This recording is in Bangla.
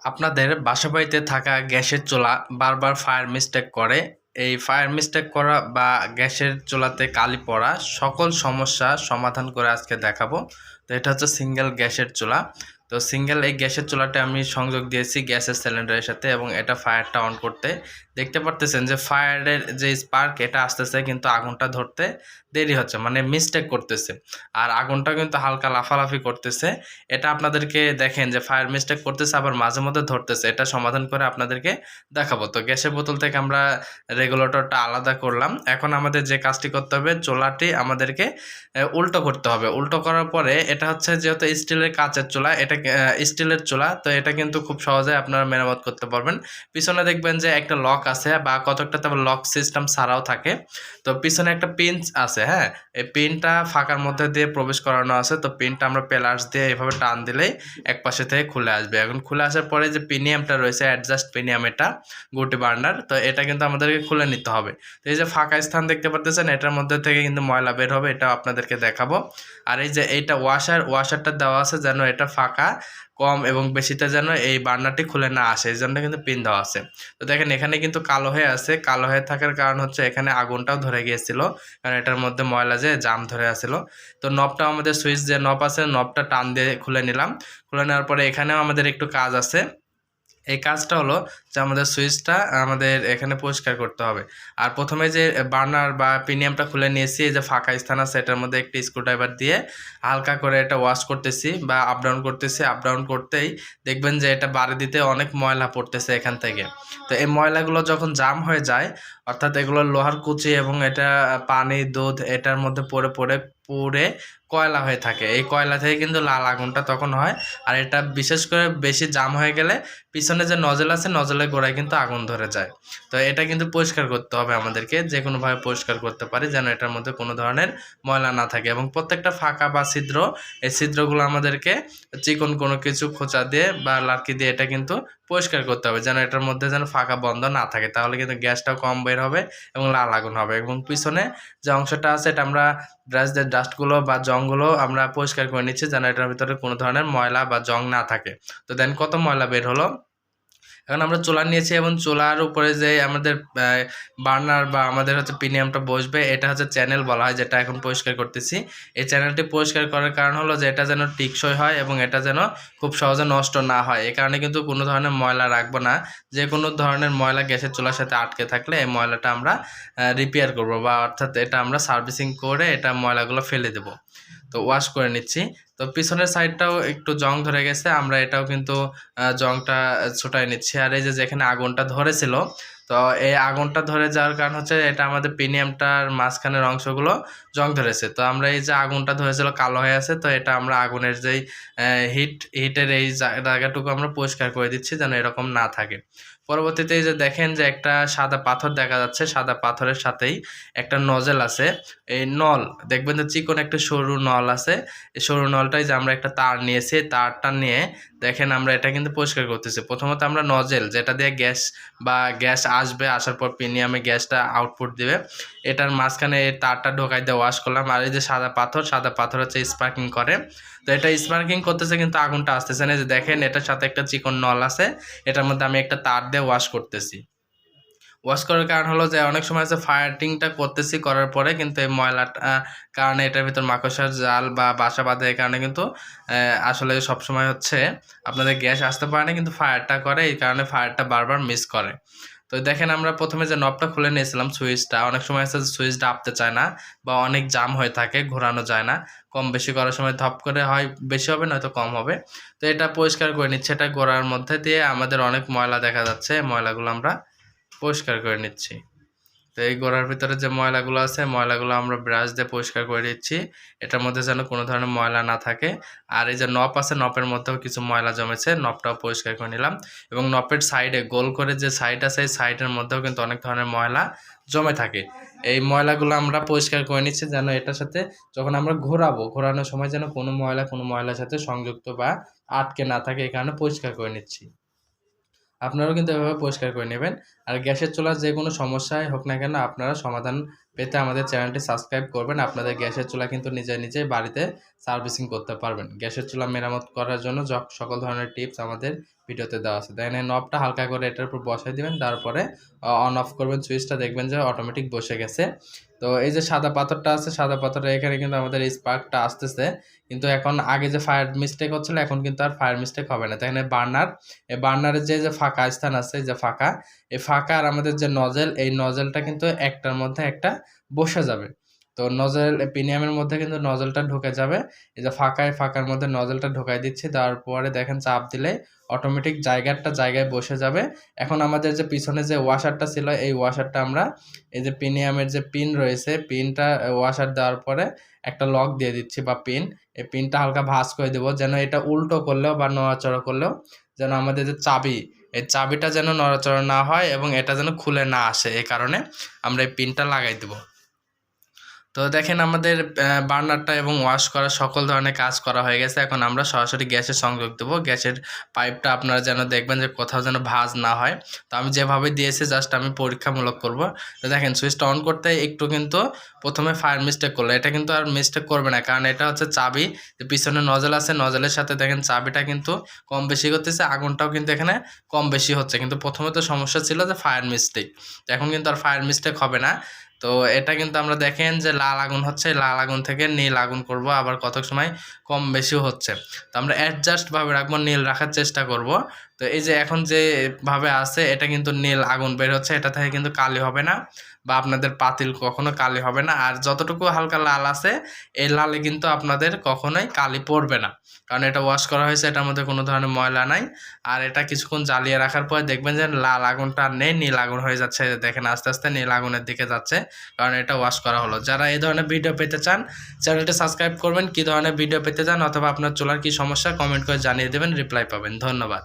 আপনাদের বাসা বাড়িতে থাকা গ্যাসের চুলা বারবার ফায়ার মিস্টেক করে। এই ফায়ার মিস্টেক করা বা গ্যাসের চুলাতে কালি পড়া সকল সমস্যা সমাধান করে আজকে দেখাবো। তো এটা হচ্ছে সিঙ্গেল গ্যাসের চুলা। তো সিঙ্গেল এই গ্যাসের চুলাটা আমি সংযোগ দিয়েছি গ্যাসের সিলিন্ডারের সাথে এবং এটা ফায়ারটা অন করতে। দেখতে পারতেছেন যে ফায়ারের যে স্পার্ক এটা আসতেছে কিন্তু আগুনটা ধরতে। দেরি হচ্ছে মানে মিস্টেক করতেছে। আর আগুনটা কিন্তু হালকা লাফালাফি করতেছে। এটা আপনাদেরকে দেখেন যে ফায়ার মিস্টেক করতেছে, আবার মাঝে মধ্যে ধরতেছে। এটা সমাধান করে আপনাদেরকে দেখাবো। তো গ্যাসের বোতল থেকে আমরা রেগুলেটরটা আলাদা করলাম। এখন আমাদের যে কাজটি করতে হবে, চুলাটি আমাদেরকে উল্টো করতে হবে। উল্টো করার পরে এটা হচ্ছে যেহেতু স্টিলের কাঁচের চুলা, এটা স্টিলের চুলা, তো এটা কিন্তু খুব সহজে আপনারা মেরামত করতে পারবেন। পিছনে দেখবেন যে একটা লক আছে বা কতকটা তারপর লক সিস্টেম ছাড়াও থাকে। তো পিছনে একটা পিন আছে হ্যাঁ এই পিনটা ফাঁকার মধ্যে দিয়ে প্রবেশ করানো আছে, তো পিনটা আমরা পেলার্স দিয়ে এভাবে টান দিলেই এক পাশে থেকে খুলে আসবে। এখন খুলে আসার পরে যে পিনিয়ামটা রয়েছে অ্যাডজাস্ট পিনিয়াম এটা, গুটি বার্নার তো এটা কিন্তু আমাদেরকে খুলে নিতে হবে। তো এই যে ফাঁকা স্থান দেখতে পাচ্ছেন এটার মধ্যে থেকে কিন্তু ময়লা বের হবে এটা আপনাদেরকে দেখাবো। আর এই যে এইটা ওয়াশার ওয়াশারটা দেওয়া আছে যেন এটা ফাঁকা, কম এবং বেশিতে যেন এই বার্নারটি খুলে না আসে, এই জন্য কিন্তু পিন দেওয়া আছে। তো দেখেন এখানে কিন্তু কালো হয়ে আছে, কালো হয়ে থাকার কারণ হচ্ছে এখানে আগুনটাও ধরে গিয়েছিল, কারণ এটার মধ্যে ময়লা যে জাম ধরে আসছিল তো নবটা আমাদের সুইচ যে নব আছে, নবটা টান দিয়ে খুলে নিলাম। খুলে নেওয়ার পরে এখানেও আমাদের একটু কাজ আছে। এই কাজটা হলো যে আমাদের সুইচটা আমাদের এখানে পরিষ্কার করতে হবে। আর প্রথমে যে বার্নার বা প্রিমিয়ামটা খুলে নিয়েছি, এই যে ফাঁকা স্থান আছে, এটার মধ্যে একটি স্ক্রুড্রাইভার দিয়ে হালকা করে এটা ওয়াশ করতেছি বা আপ ডাউন করতেছি। আপ ডাউন করতেই দেখবেন যে এটা বাড়ি দিতে অনেক ময়লা পড়তেছে এখান থেকে। তো এই ময়লাগুলো যখন জাম হয়ে যায়, অর্থাৎ এগুলো লোহার কুচি এবং এটা পানি, দুধ এটার মধ্যে পড়ে পড়ে, পুড়ে কয়লা হয়ে থাকে। এই কয়লা থেকে কিন্তু লাল আগুনটা তখন হয়। আর এটা বিশেষ করে বেশি জাম হয়ে গেলে পিছনে যে নজল আছে নজলের গোড়ায় কিন্তু আগুন ধরে যায়। তো এটা কিন্তু পরিষ্কার করতে হবে আমাদেরকে যে কোনোভাবে পরিষ্কার করতে পারি, যেন এটার মধ্যে কোনো ধরনের ময়লা না থাকে। এবং প্রত্যেকটা ফাঁকা বা ছিদ্র, এই ছিদ্রগুলো আমাদেরকে চিকন কোনো কিছু খোঁচা দিয়ে বা লার্কি দিয়ে এটা কিন্তু পরিষ্কার করতে হবে, যেন এটার মধ্যে যেন ফাঁকা বন্ধ না থাকে। তাহলে কিন্তু গ্যাসটাও কম বের হবে এবং লাল আগুন হবে। এবং পিছনে যে অংশটা আছে, এটা আমরা ব্রাশ দিয়ে, ডাস্টগুলো বা জংগুলো আমরা পরিষ্কার করে নিচ্ছি যেন এটার ভিতরে কোনো ধরনের ময়লা বা জং না থাকে। তো দেন কত ময়লা বের হলো? এখন আমরা চুলা নিয়েছি এবং চুলার উপরে যে আমাদের বার্নার বা আমাদের হচ্ছে প্রিমিয়ামটা বসবে, এটা হচ্ছে চ্যানেল বলা হয়, যেটা এখন পরিষ্কার করতেছি। এই চ্যানেলটি পরিষ্কার করার কারণ হলো যে এটা যেন টিকসই হয় এবং এটা যেন খুব সহজে নষ্ট না হয়। এ কারণে কিন্তু কোনো ধরনের ময়লা রাখব না। যে কোনো ধরনের ময়লা গ্যাসের চুলার সাথে আটকে থাকলে এই ময়লাটা আমরা রিপেয়ার করব বা অর্থাৎ এটা আমরা সার্ভিসিং করে এটা ময়লাগুলো ফেলে দেব। তো ওয়াশ করে নিচ্ছি। তো পিছনের সাইডটাও একটু জং ধরে গেছে, আমরা এটাও কিন্তু জংটা ছোটাই নিচ্ছি। আর এই যে, যেখানে আগুনটা ধরেছিল, তো এই আগুনটা ধরে যাওয়ার কারণ হচ্ছে এটা আমাদের প্রিমিয়ামটার মাঝখানের অংশগুলো জং ধরেছে। তো আমরা এই যে আগুনটা ধরেছিল কালো হয়ে আছে, তো এটা আমরা আগুনের যেই হিট হিটের এই জায়গাটুকু আমরা পরিষ্কার করে দিচ্ছি যেন এরকম না থাকে। পরবর্তীতে এই যে দেখেন যে একটা সাদা পাথর দেখা যাচ্ছে, সাদা পাথরের সাথেই একটা নজেল আছে। এই নল দেখবেন যে চিকন একটা সরু নল আছে। এই সরু নলটাই যে আমরা একটা তার নিয়েছি তারটা নিয়ে দেখেন আমরা এটা কিন্তু পরিষ্কার করতেছি। প্রথমত আমরা নজেল যেটা দিয়ে গ্যাস বা গ্যাস আসবে, আসার পর প্রিমিয়ামে গ্যাসটা আউটপুট দিবে। এটার মাঝখানে তারটা ঢোকাই দিয়ে ওয়াশ করলাম। আর এই যে সাদা পাথর সাদা পাথর হচ্ছে স্পার্কিং করে। তো এটা স্পার্কিং করতেছে কিন্তু আগুনটা আসতেছে না। যে দেখেন, এটার সাথে একটা চিকন নল আছে। এটার মধ্যে আমি একটা তার দিয়ে ওয়াশ করতেছি। ওয়াশ করার কারণ হলো যে, অনেক সময় আছে ফায়ারিংটা করতেছি করার পরে কিন্তু এই ময়লাটা কারণে এটার ভিতর মাকড়সার জাল বা বাসা বাঁধে কারণে কিন্তু আসলে সব সময় হচ্ছে আপনাদের গ্যাস আসতে পারে না, কিন্তু ফায়ারটা করে। এই কারণে ফায়ারটা বারবার মিস করে। তো দেখেন আমরা প্রথমে যে নবটা খুলে নিয়েছিলাম সুইচটা অনেক সময় আছে সুইচটা আপতে চায় না বা অনেক জাম হয়ে থাকে, ঘোরানো যায় না। কম বেশি করার সময় ধপ করে হয়, বেশি হবে নয়তো কম হবে। তো এটা পরিষ্কার করে নিচ্ছে, এটা গোড়ার মধ্যে দিয়ে আমাদের অনেক ময়লা দেখা যাচ্ছে, ময়লাগুলো আমরা পরিষ্কার করে নিচ্ছি। তো এই গোড়ার ভিতরে যে ময়লাগুলো আছে, ময়লাগুলো আমরা ব্রাশ দিয়ে পরিষ্কার করে দিচ্ছি এটার মধ্যে যেন কোনো ধরনের ময়লা না থাকে। আর এই যে নপ আছে, নপের মধ্যেও কিছু ময়লা জমেছে, নপটাও পরিষ্কার করে নিলাম। এবং নপের সাইডে গোল করে যে সাইড আছে, এই সাইডের মধ্যেও কিন্তু অনেক ধরনের ময়লা জমে থাকে। এই ময়লাগুলো আমরা পরিষ্কার করে নিচ্ছি যেন এটার সাথে যখন আমরা ঘোরাবো, ঘোরানোর সময় যেন কোনো ময়লা, কোনো ময়লার সাথে সংযুক্ত বা আটকে না থাকে, এই কারণে পরিষ্কার করে নিচ্ছি। আপনারাও কিন্তু এভাবে পরিষ্কার করে নেবেন। আর গ্যাসের চুলার যে কোনো সমস্যায় হোক না কেন আপনারা সমাধান পেতে আমাদের চ্যানেলটি সাবস্ক্রাইব করবেন। আপনাদের গ্যাসের চুলা কিন্তু নিজে নিজেই বাড়িতে সার্ভিসিং করতে পারবেন। গ্যাসের চুলা মেরামত করার জন্য সকল ধরনের টিপস আমাদের ভিডিওতে দেওয়া আছে। দেখেন এই নবটা হালকা করে এটার উপর বসাই দিবেন, তারপরে অন অফ করবেন সুইচটা দেখবেন যে অটোমেটিক বসে গেছে। তো এই যে সাদা পাথরটা আছে, সাদা পাথরটা এখানে কিন্তু আমাদের স্পার্কটা আসতেছে। কিন্তু এখন আগে যে ফায়ার মিস্টেক হচ্ছিল, এখন কিন্তু আর ফায়ার মিস্টেক হবে না। তাই বার্নার এই বার্নারের যে যে ফাঁকা স্থান আছে যে ফাঁকা, এই ফাঁকা আর আমাদের যে নজেল এই নজেলটা কিন্তু একটার মধ্যে একটা বসে যাবে। তো নজেল প্রিমিয়ামের মধ্যে কিন্তু নজলটা ঢুকে যাবে। এই যে ফাঁকায়, ফাঁকার মধ্যে নজলটা ঢুকাই দিচ্ছি, তারপরে দেখেন চাপ দিলে অটোমেটিক জায়গাটা জায়গায় বসে যাবে। এখন আমাদের যে পিছনে যে ওয়াশারটা ছিল, এই ওয়াশারটা আমরা, এই যে প্রিমিয়ামের যে পিন রয়েছে পিনটা ওয়াশার দেওয়ার পরে একটা লক দিয়ে দিচ্ছি বা পিন এই পিনটা হালকা ভাঁজ করে দেবো, যেন এটা উল্টো করলেও বা নড়াচড়া করলেও যেন আমাদের যে চাবি, এই চাবিটা যেন নড়াচড়া না হয় এবং এটা যেন খুলে না আসে এই কারণে আমরা এই পিনটা লাগাই দেবো। তো দেখেন আমাদের বার্নারটা এবং ওয়াশ করা সকল ধরনের কাজ করা হয়ে গেছে। এখন আমরা সরাসরি গ্যাসের সংযোগ দেবো। গ্যাসের পাইপটা আপনারা যেন দেখবেন যে কোথাও যেন ভাজ না হয়। তো আমি যেভাবে দিয়েছি, জাস্ট আমি পরীক্ষামূলক করব। তো দেখেন, সুইচটা অন করতে একটু কিন্তু প্রথমে ফায়ার মিস্টেক করল। এটা কিন্তু আর মিস্টেক করবে না, কারণ এটা হচ্ছে চাবি। পিছনে নজল আছে, নজলের সাথে দেখেন চাবিটা কিন্তু কম বেশি করতেছে, আগুনটাও কিন্তু এখানে কম বেশি হচ্ছে। কিন্তু প্রথমে তো সমস্যা ছিল যে ফায়ার মিস্টেক। এখন কিন্তু আর ফায়ার মিস্টেক হবে না। তো এটা কিন্তু আমরা দেখেন যে লাল আগুন হচ্ছে, লাল আগুন থেকে নীল আগুন করব, আবার কত সময় কম বেশি হচ্ছে। তো আমরা অ্যাডজাস্টভাবে রাখব, নীল রাখার চেষ্টা করব। তো এই যে এখন যে ভাবে আছে, এটা কিন্তু নীল আগুন বের হচ্ছে, এটা থেকে কিন্তু কালি হবে না। বা আপনাদের পাতিল কখনো কালি হবে না। আর যতটুকু হালকা লাল আছে, এই লালে কিন্তু আপনাদের কখনোই কালি পড়বে না। কারণ এটা ওয়াশ করা হয়েছে, এটার মধ্যে কোনো ধরনের ময়লা নাই। আর এটা কিছুক্ষণ জ্বালিয়ে রাখার পর দেখবেন যে লাল আগুনটা নেই, নীল আগুন হয়ে যাচ্ছে। দেখেন, আস্তে আস্তে নীল আগুনের দিকে যাচ্ছে, কারণ এটা ওয়াশ করা হলো। যারা এই ধরনের ভিডিও পেতে চান, চ্যানেলটি সাবস্ক্রাইব করবেন। কী ধরনের ভিডিও পেতে চান, অথবা আপনার চুলার কী সমস্যা কমেন্ট করে জানিয়ে দেবেন রিপ্লাই পাবেন। ধন্যবাদ।